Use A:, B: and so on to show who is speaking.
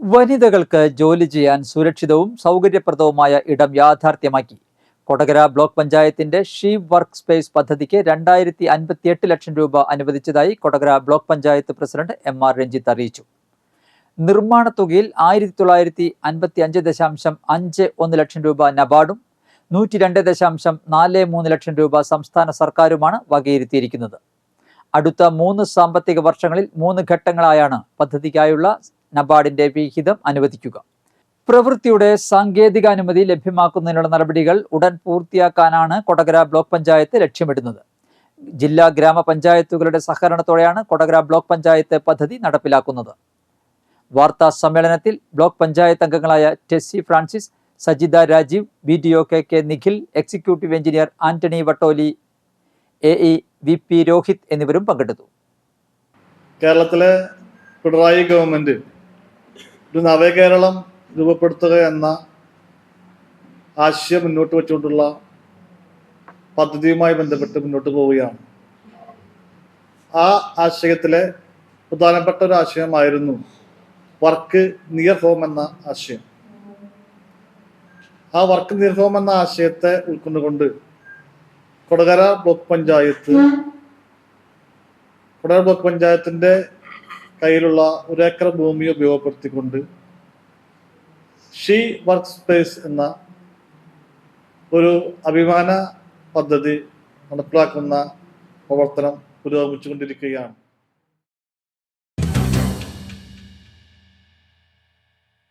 A: വനിതകൾക്ക് ജോലി ചെയ്യാൻ സുരക്ഷിതവും സൗകര്യപ്രദവുമായ ഇടം യാഥാർത്ഥ്യമാക്കി. കൊടകര ബ്ലോക്ക് പഞ്ചായത്തിന്റെ ഷീ വർക്ക് സ്പേസ് പദ്ധതിക്ക് രണ്ടായിരത്തി അൻപത്തി എട്ട് ലക്ഷം രൂപ അനുവദിച്ചതായി Kodakara block panchayat president M R Ranjith അറിയിച്ചു. നിർമ്മാണ തുകയിൽ ആയിരത്തി തൊള്ളായിരത്തി അൻപത്തി അഞ്ച് ദശാംശം അഞ്ച് ഒന്ന് ലക്ഷം രൂപ നബാർഡും നൂറ്റി രണ്ട് ദശാംശം നാല് മൂന്ന് ലക്ഷം രൂപ സംസ്ഥാന സർക്കാരുമാണ് വകയിരുത്തിയിരിക്കുന്നത്. അടുത്ത മൂന്ന് സാമ്പത്തിക വർഷങ്ങളിൽ മൂന്ന് ഘട്ടങ്ങളായാണ് പദ്ധതിക്കായുള്ള നബാർഡിന്റെ വിഹിതം അനുവദിക്കുക. പ്രവൃത്തിയുടെ സാങ്കേതിക അനുമതി ലഭ്യമാക്കുന്നതിനുള്ള നടപടികൾ ഉടൻ പൂർത്തിയാക്കാനാണ് കൊടകര ബ്ലോക്ക് പഞ്ചായത്ത് ലക്ഷ്യമിടുന്നത്. ജില്ലാ ഗ്രാമപഞ്ചായത്തുകളുടെ സഹകരണത്തോടെയാണ് കൊടകര ബ്ലോക്ക് പഞ്ചായത്ത് പദ്ധതി നടപ്പിലാക്കുന്നത്. വാർത്താ സമ്മേളനത്തിൽ ബ്ലോക്ക് പഞ്ചായത്ത് അംഗങ്ങളായ Tessy Francis Sajitha Rajeev B D O K K Nikhil executive engineer Antony Vattoli A E V P Rohith എന്നിവരും പങ്കെടുത്തു.
B: കേരളത്തിലെ പിണറായി ഗവൺമെന്റ് ഒരു നവകേരളം രൂപപ്പെടുത്തുക എന്ന ആശയം മുന്നോട്ട് വെച്ചുകൊണ്ടുള്ള പദ്ധതിയുമായി ബന്ധപ്പെട്ട് മുന്നോട്ട് പോവുകയാണ്. ആ ആശയത്തിലെ പ്രധാനപ്പെട്ട ഒരു ആശയമായിരുന്നു വർക്ക് നിയർ ഹോം എന്ന ആശയം. ആ വർക്ക് നിയർ ഹോം എന്ന ആശയത്തെ ഉൾക്കൊണ്ടുകൊണ്ട് കൊടകര ബ്ലോക്ക് പഞ്ചായത്ത് കൊടകര ബ്ലോക്ക് പഞ്ചായത്തിന്റെ കയ്യിലുള്ള ഒരേക്കർ ഭൂമി ഉപയോഗപ്പെടുത്തിക്കൊണ്ട് ഷീ വർക്ക് സ്പേസ് എന്ന ഒരു അഭിമാന പദ്ധതി നടപ്പിലാക്കുന്ന പ്രവർത്തനം പുരോഗമിച്ചുകൊണ്ടിരിക്കുകയാണ്.